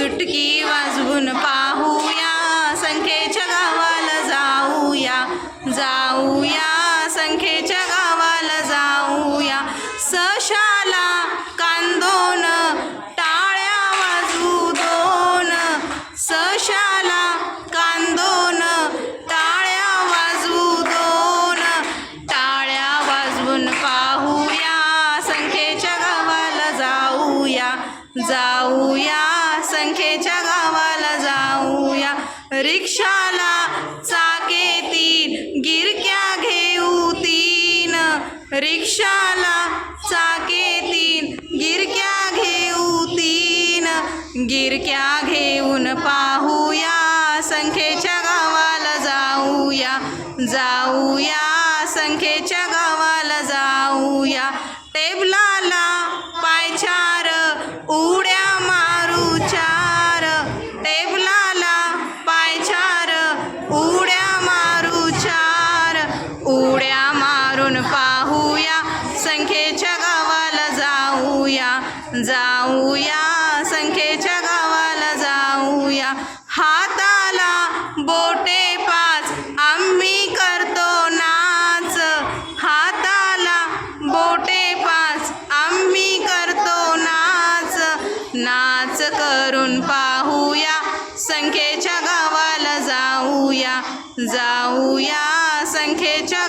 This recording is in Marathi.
चुटकी वाजवून पाहूया संख्येच्या गावाला जाऊया जाऊया संख्येच्या गावाला जाऊया. सशाला कांदोन टाळ्या वाजू दोन. सशाला कांदोन टाळ्या वाजू दोन. टाळ्या वाजवून पाहूया संख्येच्या गावाला जाऊया जाऊया. संख्येच्या गावाला जाऊया. रिक्षाला चाके तीन गिरक्या घेऊ तीन. रिक्षाला चाके तीन गिरक्या घेऊ तीन. गिरक्या घेऊन पाहूया. संख्येच्या गावाला जाऊया. जाऊया. संख्येच्या गावाला जाऊया. जाऊया संख्येच्या गावाला जाऊया. हाताला बोटे पाच आम्ही करतो नाच. हाताला बोटे पाच आम्ही करतो नाच. नाच करून पाहूया संख्येच्या गावाला जाऊया. जाऊया संख्येच्या